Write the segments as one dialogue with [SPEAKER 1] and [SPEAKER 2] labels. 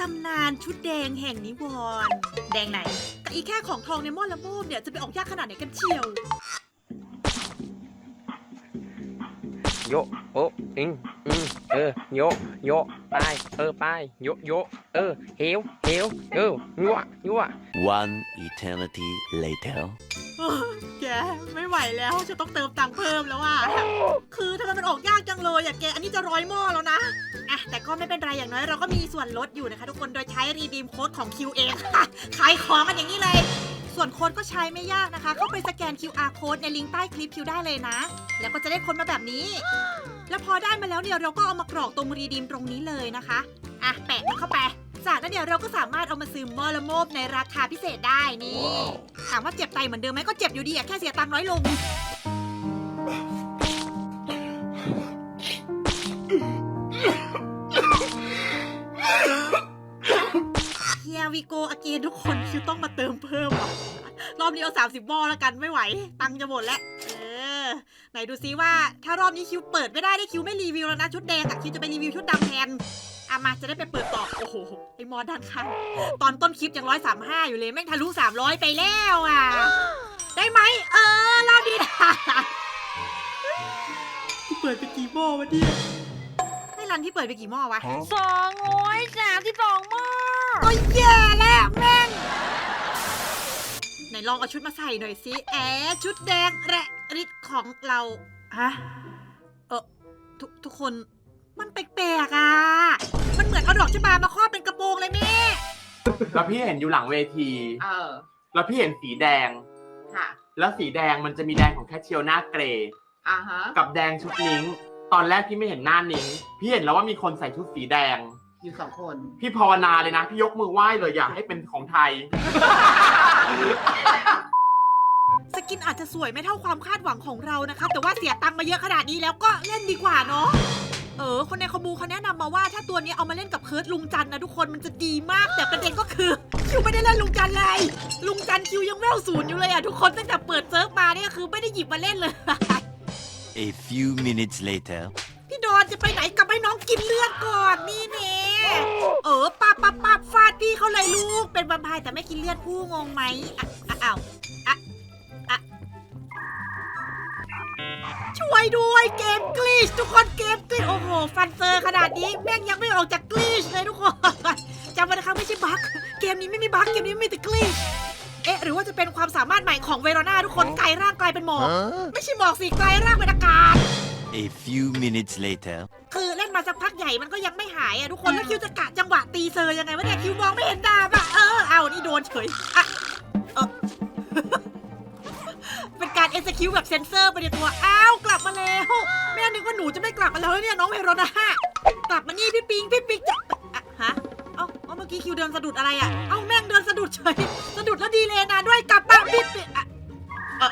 [SPEAKER 1] ตำนานชุดแดงแห่งนิวรณ์แดงไหน แต่อีแค่ของทองในหม้อละโมบเนี่ยจะไปออกยากขนาดไหนกันเชียว
[SPEAKER 2] โยโออิงอืมเออโยโยไปเออไปโยโยเออเฮวเฮวเออยั่วยั่ว
[SPEAKER 3] One eternity later.
[SPEAKER 1] แกไม่ไหวแล้วจะต้องเติมตังค์เพิ่มแล้วอะคือทำไมมันออกยากจังเลยอะแกอันนี้จะร้อยหม้อแล้วนะอะแต่ก็ไม่เป็นไรอย่างน้อยเราก็มีส่วนลดอยู่นะคะ ทุกคนโดยใช้รีดีมโค้ดของ Q เองขายของกันอย่างนี้เลย ส่วนโค้ดก็ใช้ไม่ยากนะคะ เข้าไปสแกน QR code ในลิงก์ใต้คลิป Q ได้เลยนะ แล้วก็จะได้คนมาแบบนี้ แล้วพอได้มาแล้วเนี่ยเราก็เอามากรอกตรงรีดีมตรงนี้เลยนะคะอะแปะมันเข้าไป จากนั้นเดี๋ยวเราก็สามารถเอามาซื้อมอละโมบในราคาพิเศษได้นี่ ถามว่าเจ็บไตเหมือนเดิมไหมก็เจ็บอยู่ดีอะแค่เสียตังค์น้อยลง โกอาเกนทุกคนคือต้องมาเติมเพิ่มอะรอบนี้เอา30บอแล้วกันไม่ไหว ตังค์จะหมดแล้ว เออ ไหนดูซิว่าถ้ารอบนี้คิวเปิดไม่ได้ได้คิวไม่รีวิวแล้วนะชุดแดงอะคิวจะไปรีวิวชุดดำแทนอามาจะได้ไปเปิดต่อ โอ้โห ไอมอด้านข้างตอนต้นคลิปยังร้อยสามห้าอยู่เลย แม่งทะลุสามร้อยไปแล้วอะ ได้ไหม เออรอบนี้ได้กูเปิดไปกี่หม้อวะเนี่ยให้รันพี่เปิดไปกี่หม้อวะ
[SPEAKER 4] สองร้อยสามสิบสองหม้อ
[SPEAKER 1] ก็แย่แล้วแม่งไหนลองเอาชุดมาใส่หน่อยสิแอชุดแดงแระริดของเราฮะเออทุกทุกคนมันแปลกๆอะ มันเหมือนเอาดอกชะบามาครอบเป็นกระโปรงเลยแม่
[SPEAKER 5] แล้วพี่เห็นอยู่หลังเวที
[SPEAKER 4] เออ
[SPEAKER 5] แล้วพี่เห็นสีแดง
[SPEAKER 4] ค่ะ
[SPEAKER 5] แล้วสีแดงมันจะมีแดงของแคชเชียลหน้าเกรย์
[SPEAKER 4] อ่าฮะ
[SPEAKER 5] กับแดงชุดนิ้ง ตอนแรกพี่ไม่เห็นหน้านิ้ง พี่เห็นแล้วว่ามีคนใส่ชุดสีแดง
[SPEAKER 4] อยู่สองคน
[SPEAKER 5] พี่ภาวนาเลยนะ พี่ยกมือไหว้เลยอยากให้เป็นของไทย
[SPEAKER 1] สกินอาจจะสวยไม่เท่าความคาดหวังของเรานะคะ แต่ว่าเสียตังค์มาเยอะขนาดนี้แล้วก็เล่นดีกว่าเนาะเออ คนในคอมมูเขาแนะนำมาว่าถ้าตัวนี้เอามาเล่นกับเคิร์ดลุงจันทร์นะทุกคนมันจะดีมาก แต่ประเด็นก็คือ คิวไม่ได้เล่นลุงจันทร์เลย ลุงจันทร์คิวยังเวลศูนย์อยู่เลยอะทุกคนตั้งแต่เปิดเซิร์ฟมาเนี่ยคือไม่ได้หยิบมาเล่นเลย
[SPEAKER 3] A few minutes later.
[SPEAKER 1] พี่ดอนจะไปไหนกลับให้น้องกินเลือดก่อนนี่เน่ เออปับปับปับฟาดพี่เขาเลยลูก เป็นบัมพายแต่ไม่กินเลือดผู้งงไหมอะอะอ้าวอะอะช่วยด้วยเกมกลีชทุกคนเกมกลีชโอ้โห ฟันเซอร์ขนาดนี้แม่งยังไม่ออกจากกลีชเลยทุกคนจำไว้นะคะไม่ใช่บั๊กเกมนี้ไม่มีบั๊กเกมนี้มีแต่กลีชเอ๊ะหรือว่าจะเป็นความสามารถใหม่ของเวโรนาทุกคนกลายร่างกลายเป็นหมอก
[SPEAKER 3] Huh?
[SPEAKER 1] ไม่ใช่หมอกสิกลายร่างเป็นอากาศ
[SPEAKER 3] A few minutes later.
[SPEAKER 1] คือเล่นมาสักพักให ญ่มันก็ยังไม่หายอะทุกคนแล้วคิวจะกะจังหวะตีเซอร์ยังไงวะเนี่ยคิวมองไม่เห็นดาบอะเออเอานี่โดนเฉยอะเออ เป็นการเอ็กซ์คิวแบบเซนเซอร์ไปในตัวอ้าวกลับมาแล้วแม่นึกว่าหนูจะไม่กลับมาแล้วเนี่ยน้องเวโรนากลับมานี่พี่ปิงพี่ปิงจะอะฮะเอ้าเอ้าเมื่อกี้คิวเดินสะดุดอะไรอะเอ้าแม่งเดินสะดุดเฉยสะดุดแล้วดีเลยนะด้วยกลับบ้านพี่ปิงอะเอ่อ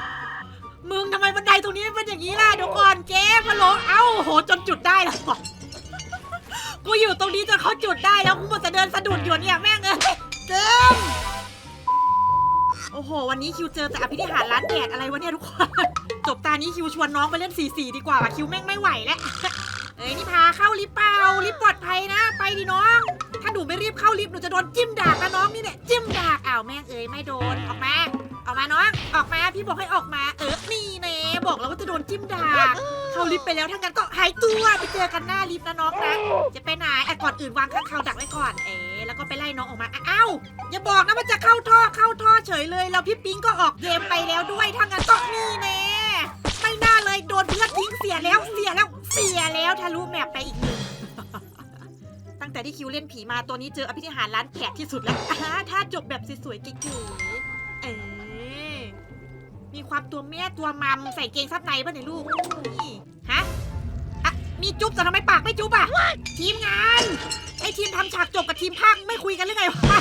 [SPEAKER 1] มึงทำไมบันไดตรงนี้เป็นอย่างนี้ล่ะเดี๋ยวก่อนเจ๊พะโลเอ้าโหจนจุดได้แล้ว กูอยู่ตรงนี้จนเขาจุดได้แล้วกูหมดแต่เดินสะดุดอยู่เนี่ยแม่งเอ้ยเกิมโอ้โห วันนี้คิวเจอแต่อภินิหารร้านแดดอะไรวะเนี่ยทุกคน จบตานี้คิวชวนน้องไปเล่นสีสีดีกว่าว่ะคิวแม่งไม่ไหวแล้วเอ้ยนี่พาเข้าลิฟต์เปล่าลิฟต์ปลอดภัยนะ ไปดิน้อง ถ้าหนูไม่รีบเข้าลิฟต์หนูจะโดนจิ้มดากนะน้องนี่เนี่ยจิ้มดากอ้าวแม่งเอ้ยไม่โดนออกมา ออกมาน้องออกมาพี่บอกให้ออกมา เออนี่เน่บอกแล้วว่าจะโดนจิ้มดากเข้าลิฟต์ไปแล้วถ้างั้นก็หายตัวไปเจอกันหน้าลิฟต์นะน้องนะจะไปไหนอะก่อนอื่นวางข้างเขาดักไว้ก่อนเอ๋แล้วก็ไปไล่น้องออกมาอ้าวอย่าบอกนะว่าจะเข้าท่อเข้าท่อเฉยเลยแล้วพี่ปิ๊งก็ออกเกมไปแล้วด้วยถ้างั้นก็นี่แน่ไม่น่าเลยโดนเพื่อนทิ้งเสียแล้วเสียแล้วเสียแล้วทะลุแมปไปอีกหนึ่งตั้งแต่ที่คิวเล่นผีมาตัวนี้เจออภินิหารร้านแขกที่สุดแล้วถ้าจบแบบสวยๆก๋ๆเออ ความตัวแม่ตัวมัมใส่เกงซับในป่ะเนี่ยลูกนี่ฮะอะมีจุ๊บแต่ทำไมปากไม่จุ๊บอะ ทีมงานไอทีมทำฉากจบกับทีมภาคไม่คุยกันหรือไงวะ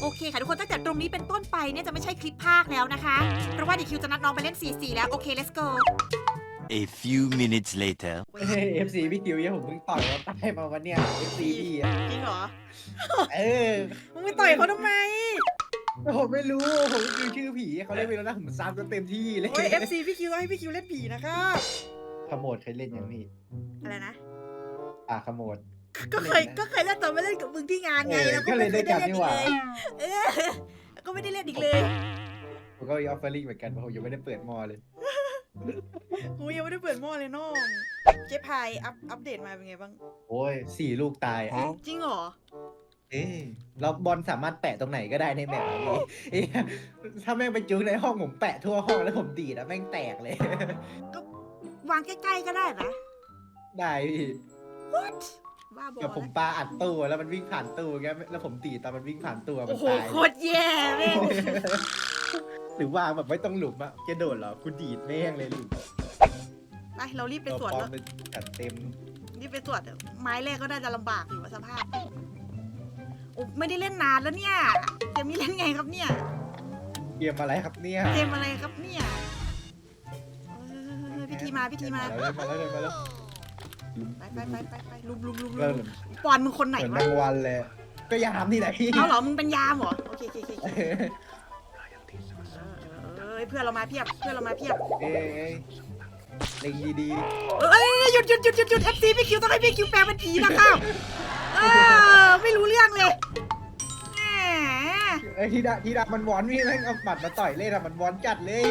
[SPEAKER 1] โอเคค่ะทุกคนตั้งแต่ตรงนี้เป็นต้นไปเนี่ยจะไม่ใช่คลิปภาคแล้วนะคะ เพราะว่าเดี๋ยวคิวจะนัดน้องไปเล่น 4-4 แล้ว โอเค let's go
[SPEAKER 3] A few minutes later.
[SPEAKER 6] เอฟซีพี่กิวเนี่ยผมเพิ่งต่อยเขาตายมาวันเนี้ยเอฟซีพี่อะ
[SPEAKER 1] จริงเหรอ
[SPEAKER 6] เออ
[SPEAKER 1] มึงไปต่อยเขาทำไม
[SPEAKER 6] ผมไม่รู้ ผมกิวชื่อผีเขาเล่นไปแล้วนะผมซ้ำจนเต็มที่เลย
[SPEAKER 1] โอ้ย FC พี่คิวให้พี่คิวเล่นผีนะครับ
[SPEAKER 6] ขโมดเคยเล่นอย่างพี่
[SPEAKER 1] อะไรนะ
[SPEAKER 6] อะขโมด
[SPEAKER 7] ก็เคยก็เคยเล่นตอนไม่เล่นกับมึงที่งานไง
[SPEAKER 6] เออ
[SPEAKER 7] แล้ว
[SPEAKER 6] ก็เลยได้กลับนี่หว่า
[SPEAKER 7] เออแล้วก็ไม่ได้เล่นอีกเลย
[SPEAKER 6] ผมก็มีออฟเฟอร์ลิงเหมือนกันเพราะผมยังไม่ได้เปิดมอเลย
[SPEAKER 7] กูยังไม่ได้เปิดหม้อเลยน้องเจ๊พายอัพอัปเดตมาเป็นไงบ้าง
[SPEAKER 6] โอ้ยสี่ลูกตายอะ
[SPEAKER 7] จริงเหรอ
[SPEAKER 6] เอ๊ะแล้วบอลสามารถแปะตรงไหนก็ได้ในแมปนี้เอ๊ะถ้าแม่งไปจุกในห้องผมแปะทั่วห้องแล้วผมดีดอะแม่งแตกเลย
[SPEAKER 7] วางใกล้ๆก็ได้นะ
[SPEAKER 6] ได้พี่
[SPEAKER 7] what บ้าบอ
[SPEAKER 6] แบบผมปาอัดตู้แล้วมันวิ่งผ่านตู้อย่างเงี้ยแล้วผมตีตอนมันวิ่งผ่านตู้อะมั
[SPEAKER 7] โอ้
[SPEAKER 6] น
[SPEAKER 7] โห
[SPEAKER 6] ตาย
[SPEAKER 7] โคตรแย่แม่ง
[SPEAKER 6] หรือว่าแบบไม่ต้องหลุมอะจะโดดเหรอกูดีดแม่งเลยหลุม
[SPEAKER 7] ไปเรารีบไป
[SPEAKER 6] ตัว
[SPEAKER 7] ตรวจ
[SPEAKER 6] ปลอ
[SPEAKER 7] แล้
[SPEAKER 6] ม
[SPEAKER 7] ว
[SPEAKER 6] มันจัดเต็ม
[SPEAKER 7] รีบไปตรวจไม้แรกก็น่าจะลำบากอยู่ว่าสภาพ โอ้ไม่ได้เล่นนานแล้วเนี่ยเจมี่เล่นไงครับเนี่ย
[SPEAKER 6] เกมอะไรครับเนี่ย
[SPEAKER 7] เกมอะไรครับเนี่ยเออพิธีมาพิธีมา
[SPEAKER 6] มาแล้วมาแล้วมาแล้ว
[SPEAKER 7] ไปไปไปไปไปลุมลุมลุม
[SPEAKER 6] เริ่
[SPEAKER 7] ลุ
[SPEAKER 6] ม
[SPEAKER 7] มปอนมึงคนไหน
[SPEAKER 6] เหมือน
[SPEAKER 7] วะ
[SPEAKER 6] แมงวันเลย ก็ยามนี่แหละพี่
[SPEAKER 7] เอาเหรอ มึงเป็นยามเหรอ โอเคโอเคโอเคโอเคเออเพื่อนเรามาเพียบ เพื่อนเรามาเพียบ
[SPEAKER 6] เอ้ย เล็งดี
[SPEAKER 7] เอ้ยหยุดหยุดหยุดหยุดหยุดเอฟซีพี่คิวต้องให้พี่คิวแปลเป็นผีนะครับเออไม่รู้เรื่องเลยแหม
[SPEAKER 6] ๆไอ้ยที่ดาที่ดามันวอนพี่แม่งเอาบัตรมาต่อยเล่นอะมันวอนจัดเลย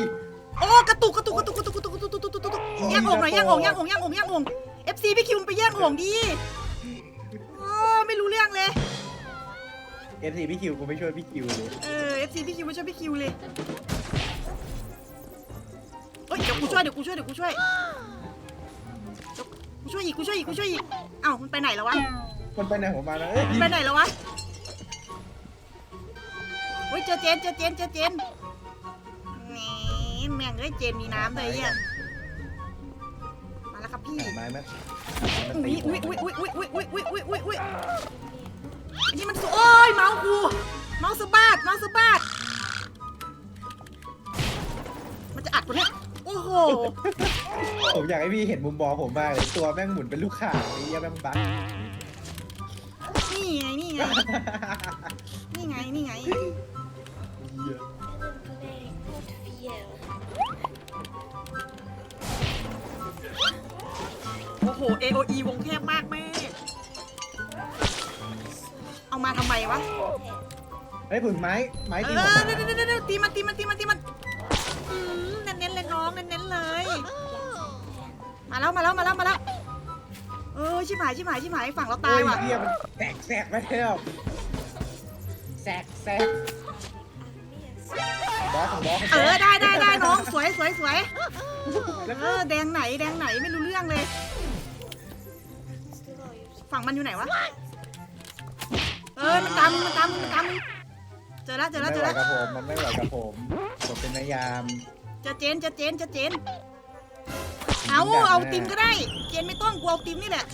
[SPEAKER 7] โอ้กระตุกกระตุกกระตุกกระตุกกระตุกกระตุกกระตุกกระตุกกระตุกแย่งโอ่งหน่อยแย่งโอ่งแย่งโอ่งแย่งโอ่งแย่งโอ่งเอฟซีพี่คิวไปแย่งโอ่งดีโอ้ไม่รู้เรื่องเลย
[SPEAKER 6] เอฟซีพี่คิวกูไม่ช่วยพี่คิวเลย
[SPEAKER 7] เออเอฟซีพี่คิวไม่ช่วยพี่คิวเลย เฮ้ยเดี๋ยวกูช่วยเดี๋ยวกูช่วยเดี๋ยวกูช่วยเดี๋ยวกูช่วยอีกกูช่วยอีกกูช่วยอีกเอ้ามันไปไหนแล้ววะ
[SPEAKER 6] มันไปไหนของมันนะเอ้ย
[SPEAKER 7] มันไปไหนแล้ววะเฮ้ยเจอเจนเจอเจนเจอเจนแหมแม่งเอ้ยเจนมีน้ำเลยอะมาแล้วครับพี่
[SPEAKER 6] หาไม้ไหม
[SPEAKER 7] อุ้ยอุ้ยอุ้ยอุ้ยอุ้ยอุ้ยอุ้ยอุ้ยอุ้ยอุ้ยอันนี้มันสุโอ้ยเมาส์กูเมาส์สะบัดเมาส์สะบัดมันจะอัดกูเนี่ยโอ้โห
[SPEAKER 6] ผมอยากให้พี่เห็นมุมมองผมมากเลยตัวแม่งหมุนเป็นลูกข่างไอ้เหี้ยแม่งบั๊ก
[SPEAKER 7] นี่ไงนี่ไงนี่ไงนี่ไง
[SPEAKER 6] เหี้ย
[SPEAKER 7] โอ้โห AOE วงแคบมากแม่ เอามาทำไมวะ
[SPEAKER 6] เฮ้ยผึ่งไม้ไม้
[SPEAKER 7] เอ
[SPEAKER 6] ตี
[SPEAKER 7] อ
[SPEAKER 6] ผม
[SPEAKER 7] เดี๋ยวเดี๋ยวเดี๋ยวตีมันตีมันตีมันตีมันอืมเน้นๆเลยน้องเน้นๆเลย มาแล้วมาแล้วมาแล้วมาแล้วเออชิบหายชิบหายชิบหายฝั่งเรา
[SPEAKER 6] โอ้
[SPEAKER 7] ตาย
[SPEAKER 6] ย
[SPEAKER 7] ว่ะ
[SPEAKER 6] เหี้ยมันแสกแสกไปแล้วแสกแสกบอสของบอส
[SPEAKER 7] เออได้ได้ได้น้องสวยสวยสวยเออแดงไหนแดงไหนไม่รู้เรื่องเลย ฝั่งมันอยู่ไหนวะเออมันตามมึงมันตามมึงมันตามมึงเจอแล้วเจอแล้ว
[SPEAKER 6] ไม่
[SPEAKER 7] เจอ
[SPEAKER 6] ไหว
[SPEAKER 7] แล้ว
[SPEAKER 6] กับผมมันไม่ไหวกับผมผมเป็นนายาม
[SPEAKER 7] เจอเจนเจอเจนเจอเจน เอาเอาติมก็ได้ เจนไม่ต้องกูเอาติมนี่แหละ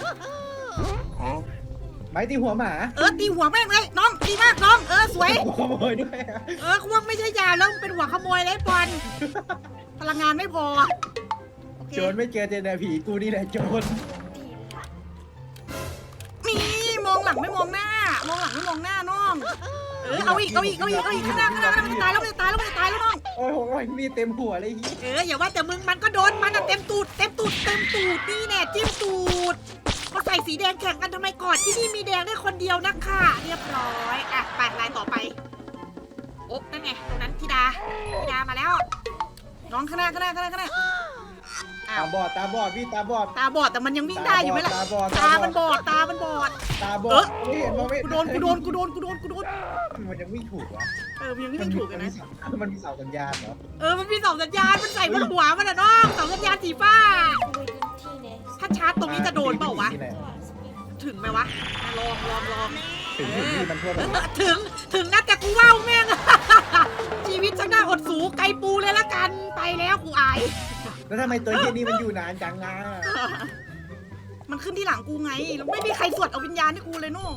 [SPEAKER 6] ไม้ตีหัวหมา
[SPEAKER 7] เออตีหัวแม่งเลยน้องดีมากน้องเออสวย
[SPEAKER 6] ขโมยด้วยอะ
[SPEAKER 7] เออคุณว่าไม่ใช่ยาแล้วมึงเป็นหัวขโมยเลยบอลพลังงานไม่พอโอเค
[SPEAKER 6] โจรไม่เจอเจอแต่ผีกูนี่แหละโจร
[SPEAKER 7] มีมองหลังไม่มองหน้า มองหลังไม่มองหน้าน้อง เออเอาอีกเอาอีกเอาอีกเอาอีกข้างหน้าข้างหน้าข้างหน้ามันจะตายแล้วมันจะตายแล้วมันจะตายแล้วน้อง
[SPEAKER 6] โอ้ยโอ้ยมีเต็มหัวเลยเฮีย
[SPEAKER 7] เอออย่าว่าแต่มึงมันก็โดนมันอะเต็มตูดเต็มตูดเต็มตูดนี่แน่จิ้มตูดมาใส่สีแดงแข่งกันทำไมก่อนที่นี่มีแดงได้คนเดียวนะคะเรียบร้อยอะไปลายต่อไปโอ๊ะนั่นไงตรงนั้นธิดาธิดามาแล้ว น้องข้างหน้าข้างหน้าข้างหน้าข้างหน้าอ้า
[SPEAKER 6] ตาวบอดตาบอดพี่ตาบอด
[SPEAKER 7] ตาบอดแต่มันยังวิ่งได้อยู่ไหมล่ะ
[SPEAKER 6] ตาบอด
[SPEAKER 7] ตามันบอดตามันบอด
[SPEAKER 6] ตาบอ
[SPEAKER 7] เอ
[SPEAKER 6] ด
[SPEAKER 7] อ
[SPEAKER 6] ไม่เห็นมองไม่
[SPEAKER 7] กูโดนกูโดนกูโดนกูโดนกูโดนกูโดน
[SPEAKER 6] มันยังวิ่งถูกวะ
[SPEAKER 7] เออมันยังวิ่งถูกกันนะ
[SPEAKER 6] มันมีเสาสัญญาณเหรอ
[SPEAKER 7] เออมันมีสองสัญญาณมันใส่บนหัวมันอะน้องสองสัญญาณสีฟ้าถ้าชาร์จตรงนี้จะโดนเปล่าวะ
[SPEAKER 6] ที่ไหน
[SPEAKER 7] ถึงไหมวะลองลองลอง
[SPEAKER 6] ถึงถึงที่มันทั่วไป
[SPEAKER 7] ถึงถึงนะแต่กูว่าวแม่งชีวิตช่างน่าอดสูไกลปูเลยละกันไปแล้วกูอาย
[SPEAKER 6] แล้วทำไมตัวเฮียนี่มันอยู่นานจังอะ
[SPEAKER 7] มันขึ้นที่หลังกูไงแล้วไม่มีใครสวดเอาวิญญาณให้กูเลยโน่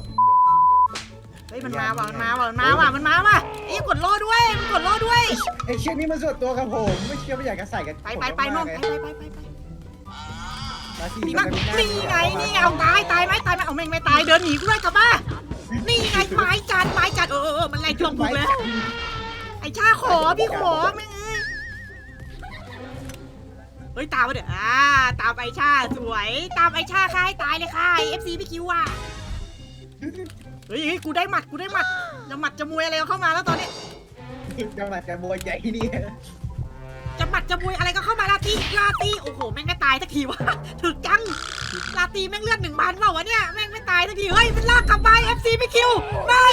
[SPEAKER 7] เฮ้ยมันมาว่ะมันมาว่ะมันมาว่ะมันมาว่ะไอ้ยกดโล่ด้วยมันกดโล่ด้วย
[SPEAKER 6] ไอ้เชี่ยนี่มันส่วนตัวกับผมไม่เชื่อไม่อยากจะใส่กัน
[SPEAKER 7] ไปไปไปน้องไปไปไปไปไป
[SPEAKER 6] มาสิ
[SPEAKER 7] นี่มานี่ไงนี่ไงเอาตายตายไหมตายไหมเอาแม่งไม่ตายเดินหนีกูด้วยกลับมานี่ไงไม้จันไม้จันเออเออเออมันไล่จ้วงกูเลยไอ้ชาขอพี่ขอแม่งเอ้ยเฮ้ยตามมาเดี๋ยวอ่าตามไอชาสวย ตามไอชาฆ่าให้ตายเลยค่ะเอฟซีพี่คิวอะเฮ้ยกูได้หมัดกูได้หมัดจะหมัดจะมวยอะไรเข้ามาแล้วตอนนี้
[SPEAKER 6] จะหมัดจะมวยใหญ่นี่
[SPEAKER 7] จะหมัดจะมวยอะไรก็เข้ามาลาตีลาตีโอ้โหแม่งไม่ตายสักทีวะถึกจังลาตีแม่งเลือดหนึ่งบานเปล่าวะเนี่ยแม่งไม่ตายสักทีเฮ้ยเป็นลากกลับไป Fc ไม่คิวไม่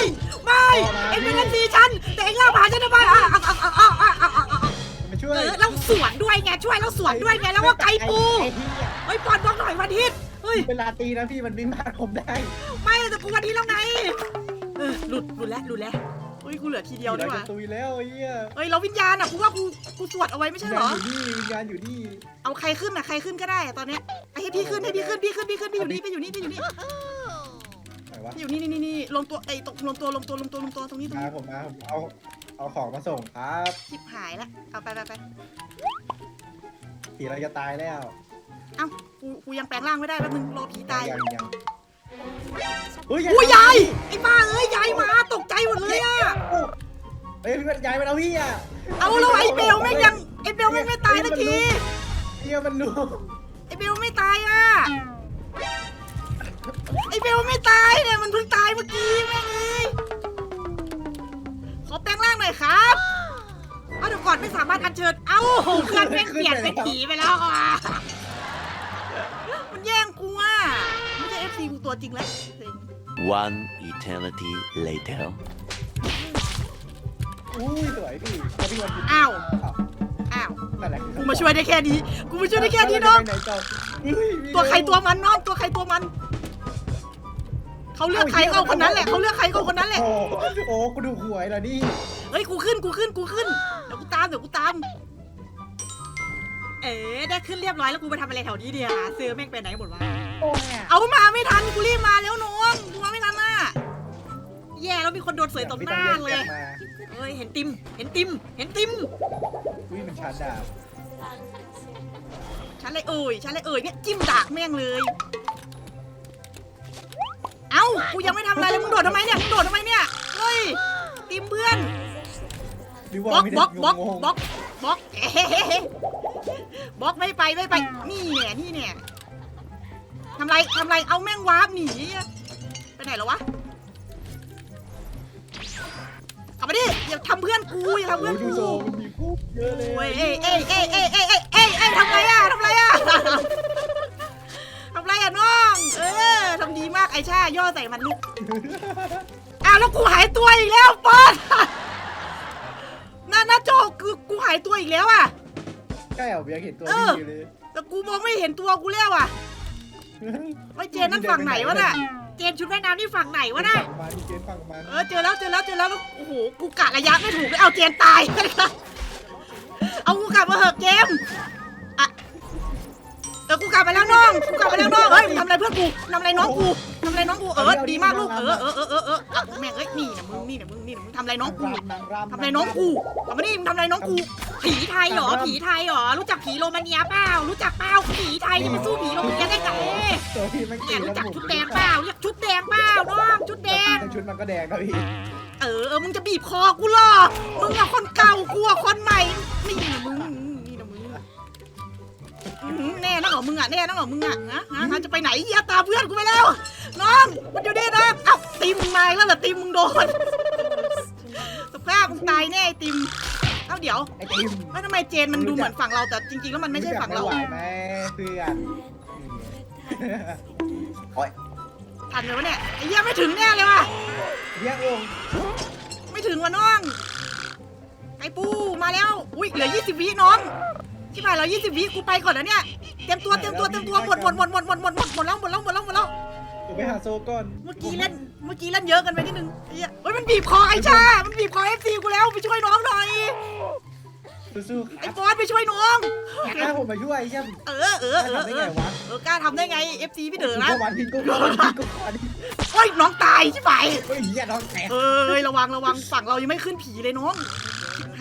[SPEAKER 7] ไม่เอ็งเป็นเอฟซีฉันแต่เอ็งลากผ่านฉันทำไมอะอะอะอะอะ
[SPEAKER 6] ช่วย
[SPEAKER 7] เออเราสวนด้วยไงช่วยเราสวนด้วยไงแล้วก็ไก่ปู
[SPEAKER 6] ไอ้เหี้ย
[SPEAKER 7] เฮ้ยปอนบอกหน่อยวันทิตเฮ้ย
[SPEAKER 6] เป็นลาตีนะพี่มันวิ่งผ่านผมได้
[SPEAKER 7] ไม่แต่กูวันนี้แล้วไงเออหลุดหลุดแล้วหลุดแล้วเฮ้ยกูเหลือทีเดียวดีกว่า
[SPEAKER 6] ตุยแล้วไอ้เหี้ย
[SPEAKER 7] เฮ้ยเราวิญญาณอะกูว่ากูกูสวดเอาไว้ไม่ใช่เหรอ
[SPEAKER 6] วิญญาณอยู่นี่วิญญาณอยู่นี่
[SPEAKER 7] เอาใครขึ้นอะใครขึ้นก็ได้อะตอนเนี้ยไอ้ให้พี่ขึ้นให้พี่ขึ้นพี่ขึ้นพี่ขึ้นพี่อยู่นี่พี่อยู่นี่พี่อยู่นี่
[SPEAKER 6] ไหนวะ
[SPEAKER 7] พี่อยู่นี่นี่นี่นี่ลงตัวไอ้ตกลงตัวลงตัวลงตัวลงตัวตรงนี้ตรง
[SPEAKER 6] มา
[SPEAKER 7] นี้
[SPEAKER 6] ผมมาผมเอา เอาของมาส่งครับ
[SPEAKER 7] ชิบหายละเอาไปไปไป
[SPEAKER 6] ผีเราจะตายแล้ว
[SPEAKER 7] เอ้ากูกูยังแปลงร่างไม่ได้แป๊บนึงรอผีตาย
[SPEAKER 6] ยังยังอุ้ย
[SPEAKER 7] อุ้ยยายไอ้บ้าเอ้ยยายมาตกใจหมดเลยอะ
[SPEAKER 6] เฮ้ยพี่ยายมันเอาพี่อะ
[SPEAKER 7] เอาแล้วไอ้เบลแม่งยังไอ้เบลแม่งไม่ตายสักที
[SPEAKER 6] เฮียมันรู้
[SPEAKER 7] ไอ้เบลไม่ตายอะไอ้เบลไม่ตายเนี่ยมันเพิ่งตายเมื่อกี้แม่งเอ้ยขอ แปลงร่างหน่อยครับเอาเดี๋ยวก่อนไม่สามารถอัญเชิญ เอ้าเพื่อนแม่งเปลี่ยนเป็นผีไปแล้วอะมันแย่งกูอะไม่ใช่เอฟซีกูตัวจริงแล้วเซ็ง
[SPEAKER 3] One eternity later.
[SPEAKER 6] อุ้ยสวยพี่เอาพี่วัน
[SPEAKER 7] อ้าว
[SPEAKER 6] อ้าว
[SPEAKER 7] อ้าว
[SPEAKER 6] นั่นแหละ
[SPEAKER 7] กูมาช่วยได้แค่นี้ กูมาช่วยได้แค่นี้น้อง
[SPEAKER 6] ไปไหต่อเฮ้ยมี
[SPEAKER 7] ตัวใครตัวมันน้อง ตัวใครตัวมัน เขาเลือกใครก็เอาคนนั้นแหละเขาเลือกใครก็เอาคนนั้นแหละ
[SPEAKER 6] โอ้โหโอ้กูดูหวยแล้วนี่
[SPEAKER 7] เฮ้ย กูขึ้น กูขึ้น กูขึ้น เดี๋ยวกูตาม เดี๋ยวกูตาม เอ๋ได้ขึ้นเรียบร้อยแล้วกูไปทำอะไรแถวนี้เดียวเสือแม่งไปไหนหมดวะ
[SPEAKER 6] โอ้ย
[SPEAKER 7] เอามาไม่ทัน กูรีบมาแล้วน้องกูมาไม่ทันน่ะ แย่แล้วมีคนโดนเสยตบหน้าเลยเฮ้ย เห็นติม เห็นติม เห็นติม
[SPEAKER 6] อุ้ยมันชันดาบ
[SPEAKER 7] ฉันเลยเอ่ยฉันเลยเอ่ยเนี่ยจิ้มดากแม่งเลย เอ้า กูยังไม่ทำอะไรเลยมึงโดดทำไมเนี่ย มึงโดดทำไมเนี่ย เฮ้ยตีมเพื่อนบล็อกบล็อกบล็อกบล็อกบล็อกเอ๊ะบล็อกไม่ไปไม่ไป นี่เนี่ยนี่เนี่ยทำไรทำไรเอาแม่งวาร์ปหนีไปไหนแล้ววะกลับมาดิอย่าทำเพื่อนกูอย่าทำเพื่อนกู
[SPEAKER 6] โเอ้ย
[SPEAKER 7] เอ้ยเอ้ยเอ้ยเอ้ยเอ้ยเอ้ยเอ้ทำไรอะทำไรอะ เออทำดีมากไอชาย่อใส่มันลูกอ้าวแล้วกูหายตัวอีกแล้วปอนน่าน่าโจคือกูหายตัวอีกแล้วอะ
[SPEAKER 6] ใช่เหรอผมยังเห็นตัว
[SPEAKER 7] เออ
[SPEAKER 6] พี่อยู่เลย
[SPEAKER 7] แต่กูมองไม่เห็นตัวกูแล้วอะไอ้ยเจนนั่นฝั่งไหนวะน่ะเจนชุดว่ายน้ำนี่ฝั่งไหนวะน่ะ
[SPEAKER 6] ฝั่งมันเกณฑ์ฝั่งมัน
[SPEAKER 7] เออเจอแล้วเจอแล้วเจอแล้วแล้วโอ้โหกูกะระยะไม่ถูกเลยเอาเจนตาย เอากูกลับมาเหอะเกมอะเออกูกลับมาแล้วน้องกูกลับมาแล้วน้องเฮ้ยมึงทำอะไรเพื่อนกูทำอะไรน้องกูทำอะไรน้องกูเออดีมากลูกเออเออเออเออเอออะแม่งเอ้ยนี่นะมึงนี่นะมึงนี่นะมึงทำอะไรน้องกู
[SPEAKER 6] นางรำ
[SPEAKER 7] ทำอะไรน้องกูทำไมนี่มึงทำอะไรน้องกู ผีไทยเหรอผีไทยเหรอรู้จักผีโรมาเนียเปล่ารู้จักเปล่าผีไทยจะมาสู้ผีโรมาเนียได้ไง
[SPEAKER 6] ตัวพี่ไม่
[SPEAKER 7] เนี่ย
[SPEAKER 6] ตี
[SPEAKER 7] รู้
[SPEAKER 6] แล้ว
[SPEAKER 7] จัก
[SPEAKER 6] ผม
[SPEAKER 7] ชุดแดงเปล่ารู้จักชุดแดงเปล่าน้องชุดแดง
[SPEAKER 6] แต่ชุดมันก็แดงนะพี่
[SPEAKER 7] เออเออมึงจะบีบคอกูเหรอมึงอะคนเก่ากูอะคนใหม่นี่นะมึงนี่นะมึง อื้อหือแน่นะเหรอมึงอะแน่นะเหรอมึงอะฮะฮะฮะจะไปไหนเหี้ยตามเพื่อนกูไปแล้ว น้องมันอยู่นี่นะเอ้าตีมึงมาอีกแล้วเหรอตีมึงโดนสภาพมึงตายแน่ไอ้ติมเอ้าเดี๋ยว
[SPEAKER 6] ไอ้ติม
[SPEAKER 7] เอ้ยทำไมเจนมันดูเหมือนฝั่งเราแต่จริงๆแล้วมันไม่ใช่ฝั่งเรา
[SPEAKER 6] ไหวไหมเพื่อนโอ้ย
[SPEAKER 7] ทันเลยวะเนี่ยไอ้เหี้ยไม่ถึงแน่เลยว่ะ
[SPEAKER 6] เรียกองค์
[SPEAKER 7] ไม่ถึงว่ะน้อง ไอ้ปูมาแล้ว อุ้ยเหลือ 20 วิน้อง ที่ผ่านเรา20วิกูไปก่อนนะเนี่ย เตรียมตัวเตรียมตัวเตรียมตัวหมดหมดหมดหมดหมดหมดหมดหมดแล้วหมดแล้วหมดแล้วหมดแล้ว
[SPEAKER 6] เดี๋ยวไปหาโซก่อน
[SPEAKER 7] เมื่อกี้เล่นเมื่อกี้เล่นเยอะกันไปนิดนึงไอ้เหี้ยเฮ้ยมันบีบคอไอ้ชา มันบีบคอเอฟซีกูแล้วไปช่วยน้องหน่อย
[SPEAKER 6] สู้ๆค
[SPEAKER 7] ไอ้
[SPEAKER 6] รับ
[SPEAKER 7] ฟอนไปช่วยน้อง
[SPEAKER 6] ถ้าผมมาช่วยใช่ไหม
[SPEAKER 7] เออเออเออ
[SPEAKER 6] ทำ
[SPEAKER 7] เอ
[SPEAKER 6] ได้
[SPEAKER 7] อ
[SPEAKER 6] ไงวะ
[SPEAKER 7] เออกล้าทำได้ไงเอฟซีพี่เด๋อนะ
[SPEAKER 6] ก็วันทิ้งก็วันทิ้งก็วัน
[SPEAKER 7] โอ้ยน้องตายใช่ไหม
[SPEAKER 6] เฮ้ยเหี้ยน้องแตก
[SPEAKER 7] เอ้ยระวังระวังฝั่งเรายังไม่ขึ้นผีเลยน้อง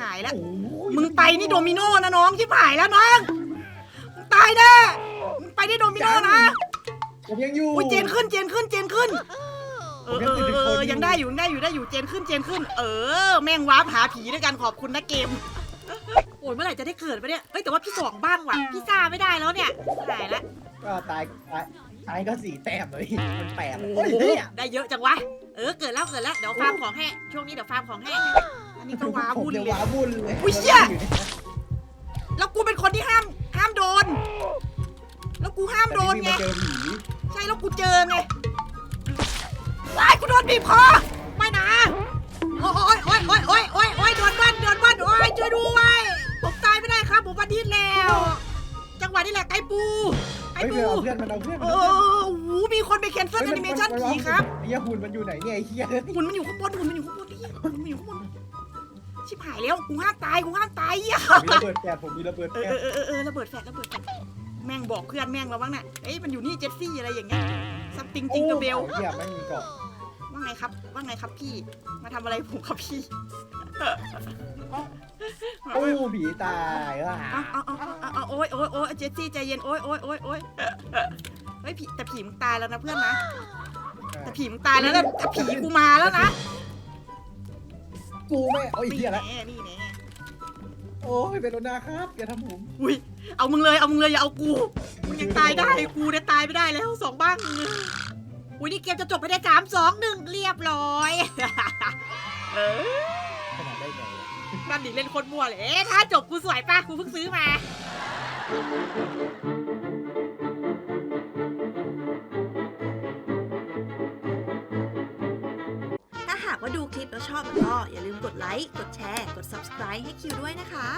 [SPEAKER 7] หายแล้ว
[SPEAKER 6] โอ้ย
[SPEAKER 7] มึงไปนี่โดมิโนนะน้องชิบหายแล้วน้องมึงตายแน่มึงไปได้โดมิโนนะ
[SPEAKER 6] ผมยังอยู่
[SPEAKER 7] อุ้ยเจนขึ้นเจนขึ้นเจนขึ้นเออเออเออเออยังได้อยู่ยังได้อยู่ได้อยู่เจนขึ้นเจนขึ้น เออ แม่งวาร์ปหาผีด้วยกันขอบคุณนะเกมโอ้ยเมื่อไหร่จะได้เกิดปะเนี่ยเอ้ยแต่ว่าพี่สองบ้างว่ะพี่ซ่าไม่ได้แล้วเนี่ยหายละ
[SPEAKER 6] ก็ตายตายท้ายก็สี่แต้มเลยมันแปด
[SPEAKER 7] โอ้
[SPEAKER 6] โอ้ย
[SPEAKER 7] โห
[SPEAKER 6] เฮีย
[SPEAKER 7] ได้เยอะจังวะเออเกิดแล้วเกิดแล้วเดี๋ยวฟาร์มของแห้ช่วงนี้เดี๋ยวฟาร์มของแห้อั นนี้ก็ว้า
[SPEAKER 6] ผม
[SPEAKER 7] วุ่น
[SPEAKER 6] เดี๋ยว
[SPEAKER 7] เลย
[SPEAKER 6] ว้าวุ่นเลย
[SPEAKER 7] อุ๊ยเหี้ยแล้วกูเป็นคนที่ห้ามห้ามโดน แล้วกูห้ามโดนไง
[SPEAKER 6] แต่พี่มาเจอผี
[SPEAKER 7] ใช่แล้วกูเจอไงว้ายกูโดนบีบคอไม่นะ โอ้ยโอ้ยโอ้ยโอ้ยโอ้ยโอ้ยโดนบ้านโดนบ้านโอ้ยช่วยด้วยผมตายไม่ได้ครับผมวันนี้แล้ว จังหวะนี้แหละไก่ปูไก่
[SPEAKER 6] เฮ้ย
[SPEAKER 7] ปู
[SPEAKER 6] มันเอาเพื่อนมันเอาเพื่อน
[SPEAKER 7] โอ้
[SPEAKER 6] มันเอาเพื่อน
[SPEAKER 7] โหมีคนไปแคนเซิลแอนิเมชันผีครับ
[SPEAKER 6] ไอ้เหี้ยหุ่นมันอยู่ไหนเนี่ยไอ้เหี้ย
[SPEAKER 7] หุ่นมันอยู่ข้างบนหุ่นมันอยู่ข้างบนนี่หุ่นมันอยู่ข้างบน ชิบหายแล้วกูห้ามตายกูห้ามตายอะ
[SPEAKER 6] มีระเบิดแปดผมมีระเบิด
[SPEAKER 7] เอ
[SPEAKER 6] แป
[SPEAKER 7] อ
[SPEAKER 6] ด
[SPEAKER 7] เออเออเออระเบิดแฟลชระเบิดแฟลชแม่งบอกเพื่อนแม่งแล้วบ้างน่ะเอ้ยมันอยู่นี่เจสซี่อะไรอย่างเงี้ยซัมติงจิงกับเบล
[SPEAKER 6] โอ้ยเหี้ยไม่มีเกาะ
[SPEAKER 7] ว่าไงครับ ว่าไงครับพี่ มาทำอะไรผมครับพี่
[SPEAKER 6] โอ้ผีตายว่ะ
[SPEAKER 7] เอาเอาเอาเอาเอาโอ้ยโอ้ยโอ้ยเจสซี่ใจเย็น โอ้ยโอ้ยโอ้ยโอ้ยเฮ้ยผีแต่ผีมึงตายแล้วนะเพื่อนนะ แต่ผีมึงตายแล้วนะแต่ผีกูมาแล้วนะ
[SPEAKER 6] กูไม่โอ้ย
[SPEAKER 7] นี่
[SPEAKER 6] เหี้ย
[SPEAKER 7] แน่
[SPEAKER 6] ละ
[SPEAKER 7] นี่แน่
[SPEAKER 6] โอ้ยเป็นโรนาครับอย่าทำผม
[SPEAKER 7] อุ้ยเอามึงเลยเอามึงเลยอย่าเอากูมึงยังตายได้กูเนี่ยตายไม่ได้แล้วสองบ้างอุ้ยนี่เกมจะจบไปได้สามสองหนึ่งเรียบร้อย เออ
[SPEAKER 6] ขนาดได้ไงวะ
[SPEAKER 7] นั่นดิเล่นโคนมั่วเลยเอ๊ะถ้าจบกูสวยป่ะกูเพิ่งซื้อมา
[SPEAKER 8] ถ้าหากว่า ดูคลิปแล้วชอบก็อย่าลืมกดไลค์ กดแชร์ กด subscribe ให้คิวด้วยนะคะ